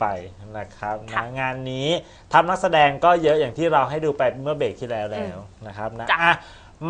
ไปนะครับนะงานนี้ทัพนักแสดงก็เยอะอย่างที่เราให้ดูไปเมื่อเบรกที่แล้วแล้วนะครับนะจ้ะ อะ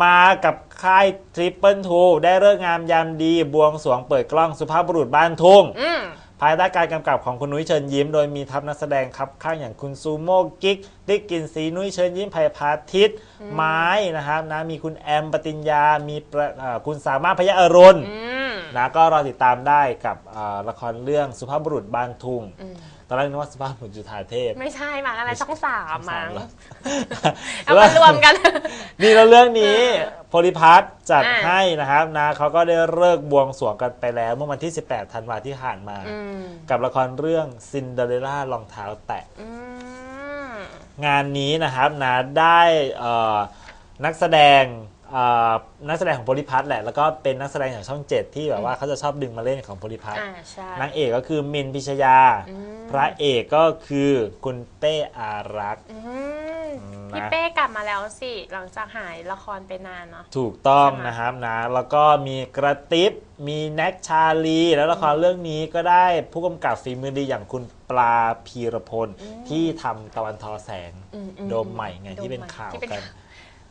มากับค่ายทริปเปิลทูได้เลิกษ์งามยามดีบวงสรวงเปิดกล้องสุภาพบุรุษบ้านทุ่ง อืม ภายใต้การกำกับของคุณนุ้ยเชิญยิ้ม โดยมีทัพนักแสดงครับข้างอย่างคุณซูโม่กิ๊กติ๊กกินสีนุ้ยเชิญยิ้มไผ่พาทิตย์ไม้นะครับนะมีคุณแอมปติญญา มีประเอ่อคุณสามารถพยาอรุณ อืม นะก็รอติดตามได้กับอ่าละครเรื่องสุภาพบุรุษบ้านทุ่งอืมตอนแรกนึกว่าสุภาพบุรุษจุฑาเทพ ไม่ใช่มาอะไรช่องสามมั้งเหรอเอามารวมกัน นี่แล้วเรื่องนี้โพลิพัทจัดอ่าให้นะครับนะเขาก็ได้เลิกษ์บวงสรวงกันไปแล้วเมื่อวันที่ 18 ธันวาที่ผ่านมาอืมกับละครเรื่องซินเดอเรลล่ารองเท้าแตะอืมงานนี้นะครับนะได้เอ่อนักแสดงเอ่อ นักแสดงของโพลิพัทแหละ แล้วก็เป็นนักแสดงจากช่องเจ็ดที่แบบว่าเขาจะชอบดึงมาเล่นของโพลิพัทอ่าใช่นางเอกก็คือมินพิชยา อืมพระเอกก็คือคุณเป้อารักษ์ อืมนะ พี่เป้กลับมาแล้วสิ หลังจากหายละครไปนานเนาะ ถูกต้องใช่ไหม นะครับนะ แล้วก็มีกระติบมีแน็กชาลี แล้วละครเรื่องนี้ก็ได้ผู้กำกับฝีมือดีอย่างคุณปลาพีรพล ที่ทำตะวันทอแสงอือืโดมใหม่ไงโดมที่เป็นใหม่ข่าวที่เป็นกัน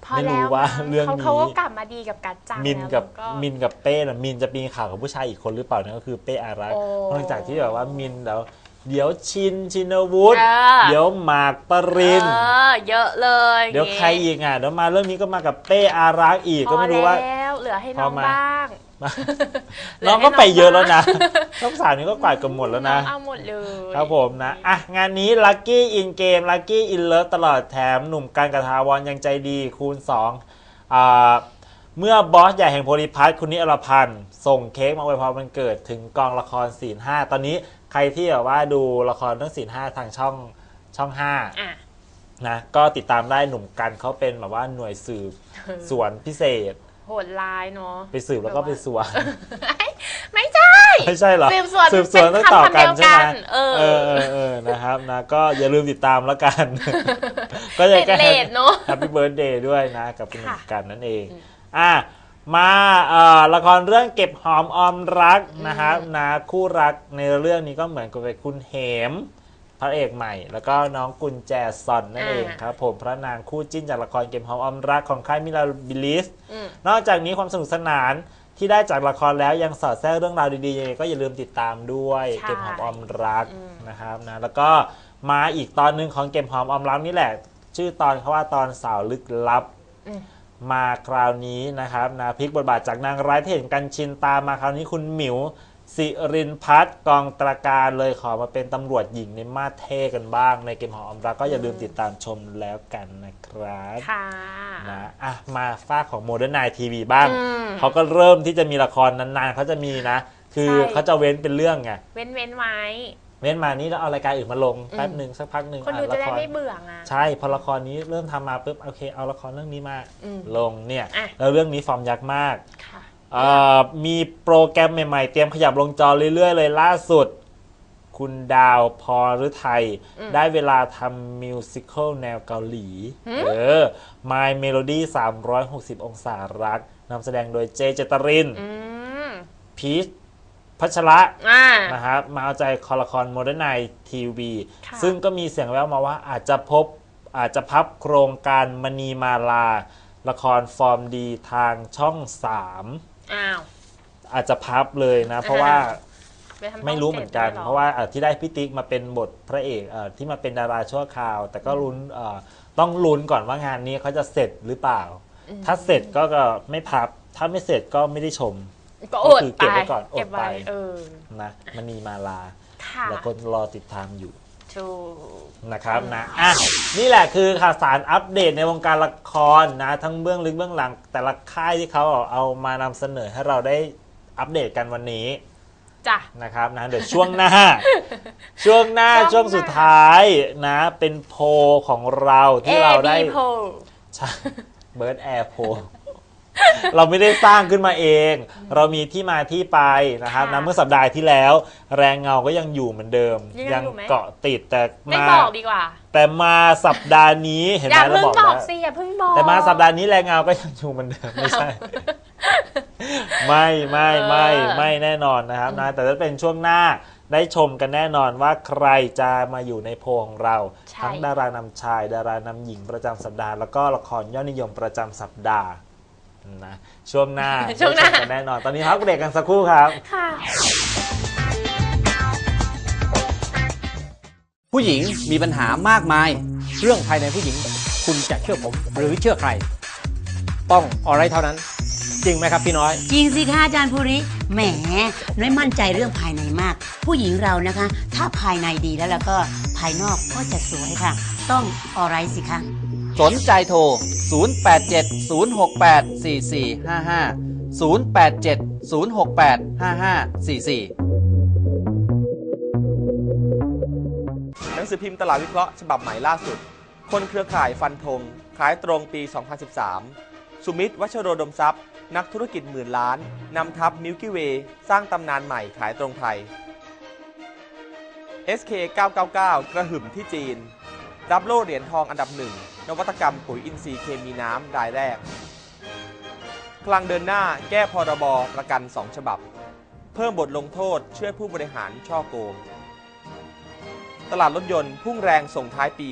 พอไม่รู้แล้วว่ามั้เรื่องเขานี้ เขาก็กลับมาดีกับกัดจังมินกับแล้วก็ มินกับเป้นะมินจะมีข่าวกับผู้ชายอีกคนหรือเปล่านั่นก็คือเป้อารักษ์โอ้นอกจากที่แบบว่ามินแล้วเดี๋ยวชินชินวุฒิเออ เดี๋ยวหมากปริน เออเยอะเลยเดี๋ยวใครอีกอะเดี๋ยวมาเรื่องนี้ก็มากับเป้อารักษ์อีกพก็อไม่รู้ว่า แล้วเหลือให้น้องพอมา บ้างเหลือ น้องให้ก็น้องไปเยอะแล้วนะบ้างช่องสามนี้ก็กวาดกันหมดแล้วนะองเอาหมดเลยครับผมนะอะงานนี้ลั c กี้อินเกมลั c กี้อินเลิฟตลอดแถมหนุ่มการกระทาวรยังใจดีคูณ2อ่าเมื่อบอสใหญ่แห่งโพลิพัทคุณนิอรพันธ์ส่งเค้กมาอวยพรวันเกิดถึงกองละครศีลห้าตอนนี้ใครที่แบบว่าดูละครเรื่องศีลห้าทางช่องช่องห้าอะนะก็ติดตามได้หนุ่มกันเขาเป็นแบบว่าหน่วยสืบสวนพิเศษ โหดร้ายเนาะไปสืบแล้วก็ไปสวน ไม่ใช่ ไม่ใช่เหรอสืบสวนสืบสวนต้องเป็นคำต่อกันคำเดียวใช่ไหมกันเออเออเออเออนะครับนะก็อย่าลืมติดตามแล้วกัน ก็จะติดก็เลทเนาะแฮปปี้เบิร์ดเดย์ด้วยนะ กับคุณหนุ่มค่ะกันนั่นเองอืมอะมาเอ่อละครเรื่องเก็บหอมออมรักนะครับนะคู่รักในเรื่องนี้ก็เหมือนกับเป็นคุณเหม พระเอกใหม่ แล้วก็น้องกุญแจซอนนั่นเองครับผมพระนางคู่จิ้นจากละครเก็บหอมออมรักของค่ายมิลาบิลิสอืมนอกจากนี้ความสนุกสนานที่ได้จากละครแล้วยังสอดแทรกเรื่องราวดีๆยังไงก็อย่าลืมติดตามด้วยใช่เก็บหอมออมรักอืมนะครับนะแล้วก็มาอีกตอนหนึ่งของเก็บหอมออมรักนี่แหละ ชื่อตอนเขาว่าตอนสาวลึกลับอืมมาคราวนี้นะครับนะพลิกบทบาทจากนางร้ายที่เห็นกันชินตามมาคราวนี้คุณหมิว สิรินพัฒน์กองตราการเลยขอมาเป็นตำรวจหญิงในมาสเท่กันบ้าง ในเกมหอมอมรักก็อย่าลืมติดตามชมแล้วกันนะครับค่ะนะอะมาฝ้ากของโมเดิร์นไนทีวีบ้างอืมเขาก็เริ่มที่จะมีละครนานๆเขาจะมีนะ คือใช่เขาจะเว้นเป็นเรื่องไงเว้นเว้นไว้เว้นมานี่แล้วเอารายการอื่นมาลงอืมแป๊บหนึ่งสักพักหนึ่งคนดูอะจะละได้ครไม่เบื่อไงใช่พอละครนี้เริ่มทำมาปุ๊บโอเคเอาละครเรื่องนี้มาอืมลงเนี่ยอะแล้วเรื่องนี้ฟอร์มยักษ์มากค่ะเอ่อ มีโปรแกรมใหม่ๆ เตรียมขยับลงจอเรื่อยๆ เลยล่าสุด คุณดาวพอหรือไทยอืมได้เวลาทำมิวสิควลแนวเกาหลีหืมเออ My Melody 360 องศารักนำแสดงโดยเจเจตรินอืมพีชพัชระอ่านะครับมาเอาใจคอละครโมเดิร์นไนทีวีค่ะซึ่งก็มีเสียงแววมาว่าอาจจะพบอาจจะพับโครงการมณีมาลา ละครฟอร์มดีทางช่อง 3 อ้าว อาจจะพับเลยนะ เพราะว่าปทำไม่รู้เหมือนกันช่งจ็ดลยเพราะว่าเอ่อที่ได้พี่ติ๊กมาเป็นบทพระเอกเอ่อที่มาเป็นดาราชั่วคราว แต่ก็ลุ้นเอ่อต้องลุ้นก่อนว่างานนี้เขาจะเสร็จหรือเปล่า ถ้าเสร็จก็ก็ไม่พับ ถ้าไม่เสร็จก็ไม่ได้ชม ก็อดก็คือไปเก็บไว้ก่อนอดเก็บไว้ไปเออนะมณีมาลาค่ะแล้วคนรอติดตามอยู่ ถูกนะครับนะอะนี่แหละคือข่าวสารอัปเดตในวงการละครนะทั้งเบื้องลึกเบื้องหลัง แต่ละค่ายที่เขาเอามานำเสนอให้เราได้อัปเดตกันวันนี้จ้ะนะครับนะเดี๋ยวช่วงหน้า ช่วงหน้าช่ช่ววงงหน้าสุดท้ายนะ เป็นโพลของเราที่เราได้ AB p o ใช่เบิร์ดแอร์โพ เราไม่ได้สร้างขึ้นมาเอง เรามีที่มาที่ไปนะครับค่ะนะเมื่อสัปดาห์ที่แล้ว แรงเงาก็ยังอยู่เหมือนเดิมยังอยู่ไหม เกาะติดแต่ไม่มาบอกดีกว่า แต่มาสัปดาห์นี้เห็นอไหมย่าเราเพิ่งบอกบอแล้กวสิอย่าเพิ่งบอก แต่มาสัปดาห์นี้แรงเงาก็ยังอยู่เหมือนเดิมไม่ใช่ ไม่ไม่ไม่ไม่เออแน่นอนนะครับนะแต่ถ้าเป็นช่วงหน้าได้ชมกันแน่นอนว่าใครจะมาอยู่ในโพลของเรา ใช่ ทั้งดารานำชาย ดารานำหญิงประจำสัปดาห์ แล้วก็ละครยอดนิยมประจำสัปดาห์ นะช่วงหน้าช่วงหน้า ได้ชมกันแน่นอน ตอนนี้พักเบรกกันสักครู่ครับ ค่ะ ผู้หญิงมีปัญหามากมาย เรื่องภายในผู้หญิง คุณจะเชื่อผมหรือเชื่อใคร ต้องออไรเท่านั้น จริงไหมครับพี่น้อย จริงสิคะอาจารย์ภูริ แหม น้อยมั่นใจเรื่องภายในมาก ผู้หญิงเรานะคะ ถ้าภายในดีแล้วแล้วก็ภายนอกก็จะสวยค่ะ ต้องออไรสิคะ สนใจโทร 0870684455 0870685544 หนังสือพิมพ์ตลาดวิเคราะห์ฉบับใหม่ล่าสุด คนเครือข่ายฟันธงขายตรงปี 2013 สุมิตรวัชโรดมทรัพย์ นักธุรกิจหมื่นล้าน นำทัพมิลกี้เวย์สร้างตำนานใหม่ขายตรงไทย SK 999 กระหึ่มที่จีน รับโล่เหรียญทองอันดับหนึ่งนวัตกรรมปุ๋ยอินทรีย์เคมีน้ำรายแรก กลางเดินหน้าแก้พรบประกัน 2 ฉบับ เพิ่มบทลงโทษช่วยผู้บริหารช่อโกง ตลาดรถยนต์พุ่งแรงส่งท้ายปี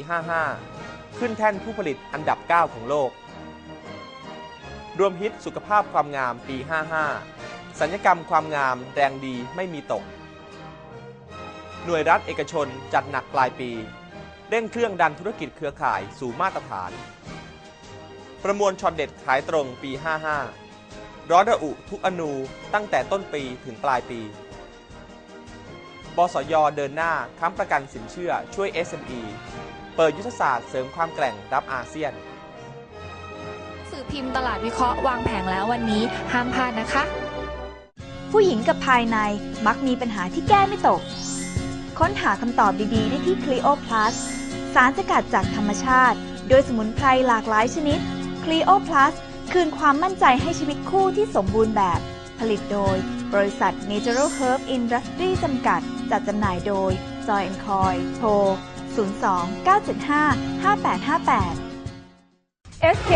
55 ขึ้นแท่นผู้ผลิตอันดับ 9 ของโลก รวมฮิตสุขภาพความงามปี 55 สัญญกรรมความงามแรงดีไม่มีตก หน่วยรัฐเอกชนจัดหนักปลายปี เร่งเครื่องดันธุรกิจเครือข่ายสู่มาตรฐาน ประมวลช็อตเด็ดขายตรงปี 55 ร้อนระอุทุกอนูตั้งแต่ต้นปีถึงปลายปี บสยเดินหน้าค้ำประกันสินเชื่อช่วย SME เปิดยุทธศาสตร์เสริมความแกร่งรับอาเซียน สื่อพิมพ์ตลาดวิเคราะห์วางแผงแล้ววันนี้ห้ามพลาดนะคะ ผู้หญิงกับภายในมักมีปัญหาที่แก้ไม่ตก ค้นหาคำตอบดีๆ ได้ที่ Clio Plus สารสกัดจากธรรมชาติ โดยสมุนไพรหลากหลายชนิด Clio Plus คืนความมั่นใจให้ชีวิตคู่ที่สมบูรณ์แบบ ผลิตโดย บริษัท Natural Herb Industry จำกัด จัดจำหน่ายโดย Joy Coy โทร 02 975 5858 SK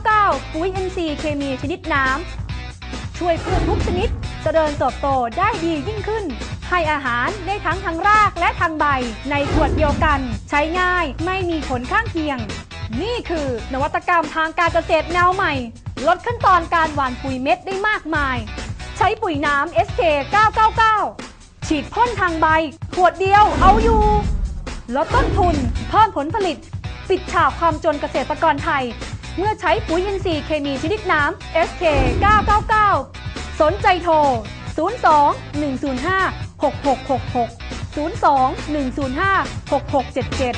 999ปุ๋ย NC เคมีชนิดน้ำ ช่วยพืชทุกชนิดจเจริญเติบโตได้ดียิ่งขึ้น ให้อาหารได้ทั้งทางรากและทางใบ ในขวดเดียวกัน ใช้ง่ายไม่มีผลข้างเคียง นี่คือนวัตกรรมทางการเกษตรแนวใหม่ ลดขั้นตอนการหว่านปุ๋ยเม็ดได้มากมาย ใช้ปุ๋ยน้ำ SK 999 ฉีดพ่นทางใบ ขวดเดียวเอาอยู่ ลดต้นทุน เพิ่มผลผลิต ปิดฉากความจนเกษตรกรไทย เมื่อใช้ปุ๋ยอินทรีย์เคมีชนิดน้ำ SK 999 สนใจโทร 02 105 6666 02 105 6677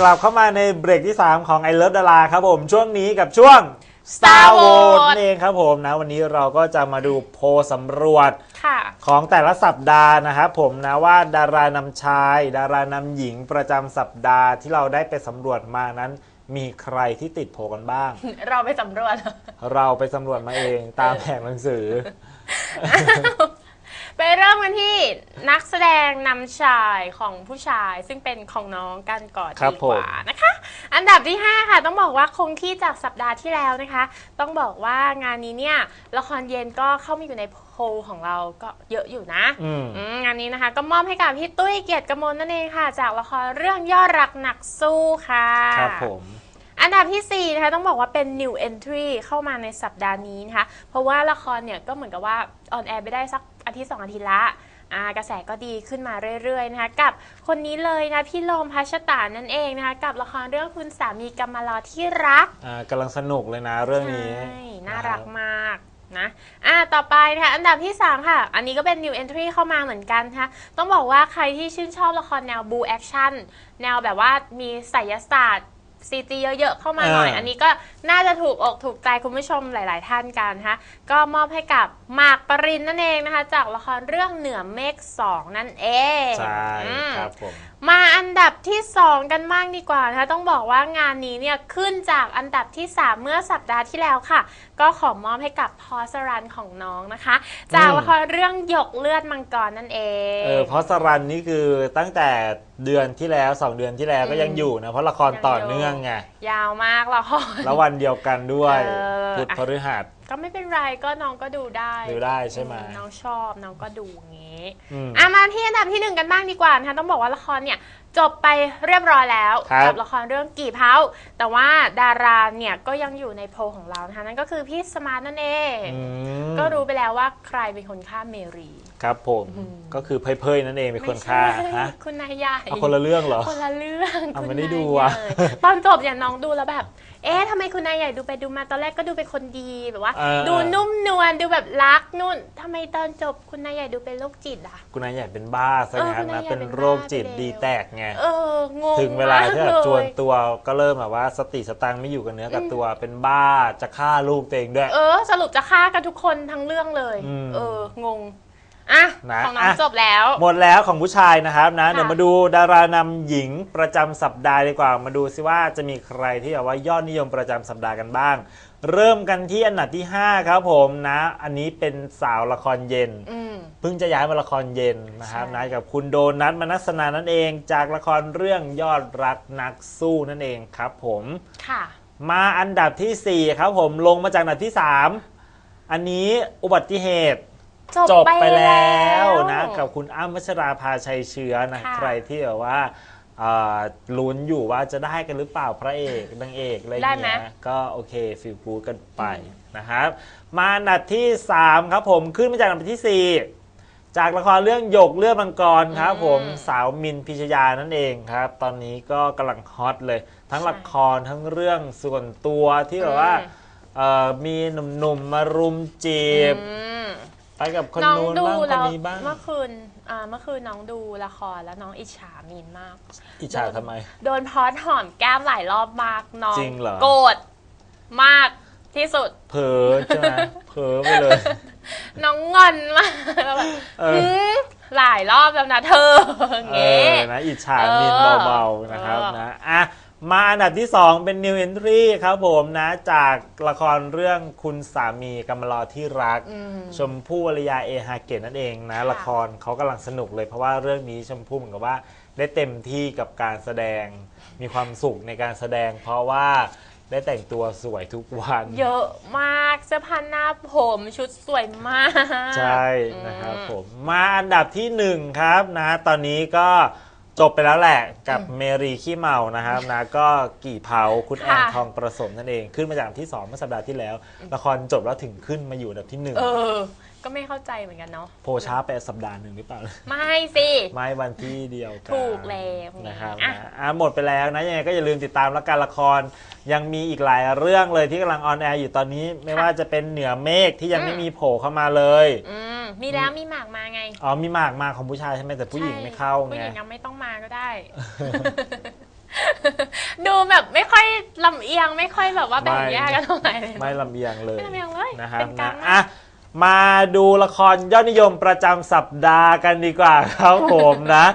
กลับเข้ามาในเบรกที่ 3 ของ I Love ดาราครับผมช่วงนี้กับช่วง Star Vote นั่นเองครับผมนะวันนี้เราก็จะมาดูโพลสำรวจค่ะของแต่ละสัปดาห์นะครับผมนะว่าดารานำชาย ดารานำหญิงประจำสัปดาห์ที่เราได้ไปสำรวจมานั้น มีใครที่ติดโผกันบ้าง เราไปสำรวจ เราไปสำรวจมาเองตามแผงหนังสือ ไปเริ่มกันที่นักแสดงนำชายของผู้ชาย ซึ่งเป็นของน้องกันก่อนครับดีกว่าผมนะคะ อันดับที่ 5 ค่ะ ต้องบอกว่าคงที่จากสัปดาห์ที่แล้วนะคะ ต้องบอกว่างานนี้เนี่ยละครเย็นก็เข้ามาอยู่ในโพลของเราก็เยอะอยู่นะ อืม อืมงานนี้นะคะก็มอบให้กับพี่ตุ้ยเกียรติกมลนั่นเองค่ะ จากละครเรื่องยอดรักนักสู้ค่ะ ครับผม อันดับที่ 4 นะคะต้องบอกว่าเป็น new entry เข้ามาในสัปดาห์นี้นะคะ เพราะว่าละครเนี่ยก็เหมือนกับว่าออนแอร์ไปได้สักอาทิตย์สองอาทิตย์ละอ่ากระแสก็ดีขึ้นมาเรื่อยๆนะคะกับคนนี้เลยนะพี่โลมพัชตานั่นเองนะคะกับละครเรื่องคุณสามีกำมารอที่รักอ่ากำลังสนุกเลยนะเรื่องนี้ใช่น่ารักมากนะอะต่อไปนะคะอันดับที่ 3 ค่ะ อันนี้ก็เป็น new entry เข้ามาเหมือนกันนะคะต้องบอกว่าใครที่ชื่นชอบละครแนวบูแอคชั่นแนวแบบว่ามีไสยศาสตร์ ซีจีเยอะๆเข้ามาหน่อย อ่า อันนี้ก็น่าจะถูกอกถูกใจคุณผู้ชมหลาย ๆ ท่านกันนะคะก็มอบให้กับหมากปรินนั่นเองนะคะ จากละครเรื่องเหนือเมฆ2นั่นเองใช่อืม ครับผม มาอันดับที่ 2 กันบ้างดีกว่านะคะต้องบอกว่างานนี้เนี่ยขึ้นจากอันดับที่ 3 เมื่อสัปดาห์ที่แล้วค่ะ ก็ขอมอบให้กับพอสรันของน้องนะคะ จากอืม ละครเรื่องหยกเลือดมังกรนั่นเอง เออเพราะสรันนี่คือตั้งแต่เดือนที่แล้วสองเดือนที่แล้วก็อืมยังอยู่นะเพราะละครยังต่ออยู่เนื่องไงยาวมากละครแล้ววันเดียวกันด้วยเออ พุธพฤหัส ก็ไม่เป็นไรก็น้องก็ดูได้ดูได้ใช่ไหม อืน้องชอบน้องก็ดูอย่างงี้อืม อะมาที่อันดับที่หนึ่งกันบ้างดีกว่านะคะต้องบอกว่าละครเนี่ยจบไปเรียบร้อยแล้วครับ กัละครเรื่องกี่เผาแต่ว่าดาราเนี่ยก็ยังอยู่ในโพลของเรานะคะนั่นก็คือพี่สมาร์ทนั่นเอง อืมก็รู้ไปแล้วว่าใครเป็นคนฆ่าเมรี ครับผมอืมก็คือเพยๆนั่นเองเป็นคนฆ่าไม่ใช่ฮะคุณนายใหญ่เอาคนละเรื่องเหรอคนละเรื่องเอาคุณไม่ได้นายดูใหอะญ่ตอนจบเนี่ยน้องดูแล้วแบบ เอ๊ะทำไมคุณนายใหญ่ดูไปดูมาตอนแรกก็ดูเป็นคนดีแบบว่าเออดูนุ่มนวลดูแบบรักนู่นทำไมตอนจบคุณนายใหญ่ดูเป็นโรคจิตอะคุณนายใหญ่เป็นบ้าซะเอองั้คุนณนานะยใหญ่เป็นเป็นโรคจิตบ้าไปแล้วดีแตกไงเอองงถึงเวลาที่แบบมกจวนเลยตัวก็เริ่มแบบว่าสติสตังค์ไม่อยู่กับเนื้อกับตัวเป็นบ้าจะฆ่าลูกตัวเองด้วย เออ สรุปจะฆ่ากันทุกคนทั้งเรื่องเลยอืมเอองง อะนะของน้องอะจบแล้ว หมดแล้วของผู้ชายนะครับนะ ค่ะเดี๋ยวมาดูดารานำหญิงประจำสัปดาห์ดีกว่า มาดูซิว่าจะมีใครที่แบบว่ายอดนิยมประจำสัปดาห์กันบ้าง เริ่มกันที่อันดับที่ 5 ครับผมนะ อันนี้เป็นสาวละครเย็น อืม เพิ่งจะย้ายมาละครเย็นนะครับใช่ นะกับคุณโดนัทมนัสนานั่นเอง จากละครเรื่องยอดรักนักสู้นั่นเองครับผม ค่ะ มาอันดับทีสี่4 ครับผมลงมาจากอันดับที่ 3 อันนี้อุบัติเหตุ จบไปแล้วนะกับคุณอ้ำพัชราภาชัยเชื้อนะค่ะใครที่แบบว่าเอ่อลุ้นอยู่ว่าจะได้กันหรือเปล่าพระเอกนางเอกอะไรอย่างเงี้ยก็โอเคฟิลกูดกันไปนะครับ มาอันดับที่ 3 ครับผมขึ้นมาจากอันดับที่ 4 จากละครเรื่องหยกเลือดมังกรครับผมสาวมินพิชยานั่นเองครับ ตอนนี้ก็กำลังฮอตเลย ทั้งละครทั้งเรื่องส่วนตัวที่แบบว่าเอ่อมีหนุ่มๆมารุมจีบอืม ไปกับคนน้องนู้นดูบ้างคแล้นวนี้บ้าง เมื่อคืนอ่าเมื่อคืนน้องดูละครแล้วน้องอิจฉามีนมาก อิจฉาทำไม โดนพอสหอมแก้มหลายรอบมากน้องจริงเหรอ โกรธมากที่สุด เผลอใช่ไหมเผลอไปเลย น้องงอนมากแบบเออ หืมหลายรอบแล้วนะเธออย่างเอเงี้อยนะอิจฉาเออมินเบาๆนะครับเออ นะอะ มาอันดับที่ 2 เป็น New Entry ครับผมนะ จากละครเรื่องคุณสามีกำมารอที่รัก อืม ชมพู่วรยาเอฮาเกตนั่นเองนะ ค่ะ ละครเขากำลังสนุกเลยเพราะว่าเรื่องนี้ชมพู่เหมือนกับว่า ได้เต็มที่กับการแสดงมีความสุขในการแสดง เพราะว่าได้แต่งตัวสวยทุกวัน เยอะมากเสื้อผ้าหน้าผมชุดสวยมาก ใช่นะครับผมมาอันดับที่หนึ่งครับนะ ตอนนี้ก็ จบไปแล้วแหละกับเมรีขี้เมานะครับนะก็กี่เผาคุณแอนค่ะทองประสมนั่นเองขึ้นมาจากอันดับที่สองเมื่อสัปดาห์ที่แล้ว ละครจบแล้วถึงขึ้นมาอยู่อันดับที่หนึ่งเออ ก็ไม่เข้าใจเหมือนกันเนาะโพลช้าไปสัปดาห์หนึ่งหรือเปล่า ไม่สิ ไม่วันที่เดียวกันถูกแล้วนะครับอะนะอะหมดไปแล้วนะยังไงก็อย่าลืมติดตามแล้วกันละครยังมีอีกหลายเรื่องเลยที่กำลังออนแอร์อยู่ตอนนี้ ไม่ว่าจะเป็นเหนือเมฆที่ยังไม่มีโผล่เข้ามาเลยอื มมีแล้วมีหมากมาไง อ๋อมีหมากมาของผู้ชายใช่ไหมแต่ผู้หญิงใช่ไม่เข้าผู้ไงหญิงยังไม่ต้องมาก็ได้ ดูแบบไม่ค่อยลำเอียงไม่ค่อยแบบว่าแบ่งไม่แยกกันเท่าไหร่เลยไม่ลำเอียงเลยไม่ลำเอียงเลยนะครับเป็นกลานะงมากอะมาดูละครยอดนิยมประจำสัปดาห์กันดีกว่าครับผมนะ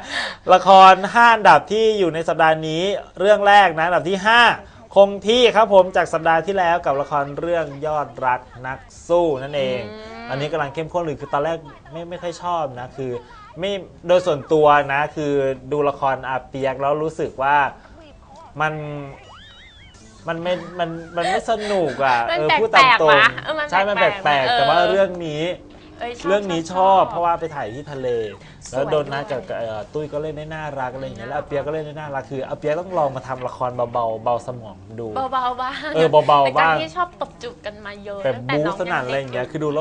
ละคร5อันดับที่อยู่ในสัปดาห์นี้เรื่องแรกนะอันดับที่ 5 คงที่ครับผมจากสัปดาห์ที่แล้วกับละครเรื่องยอดรักนักสู้นั่นเอง อันนี้กำลังเข้มข้นเลยคือตอนแรกไม่ไม่ค่อยชอบนะคือไม่โดยส่วนตัวนะคือดูละครอาเปียกแล้วรู้สึกว่ามันมันไม่ มัน มันไม่สนุกอะ มันเออแปลกๆพูดตามตรงวะเออมันใช่ มันแปแปลลกกๆๆแต่ว่าเออเรื่องนี้ยชบเรื่องนี้ชอบ เพราะว่าไปถ่ายที่ทะเล สวยแล้วโดนนัดกับด้วยเอ่อตุ้ยก็เล่นได้น่ารักอะไรอย่างเงี้ย แล้วอาน่ารักเปียกก็เล่นได้น่ารัก คืออาเปียกต้องลองมาทำละครเบาๆ เบาสมองดู เบาๆบ้างเออเบาๆแต่กรบ้างที่ชอบตบจูบกันมาเยอะแบบตั้งบู๊น้องสนั่นอะไรอย่างเงี้ย คือดูแล้ว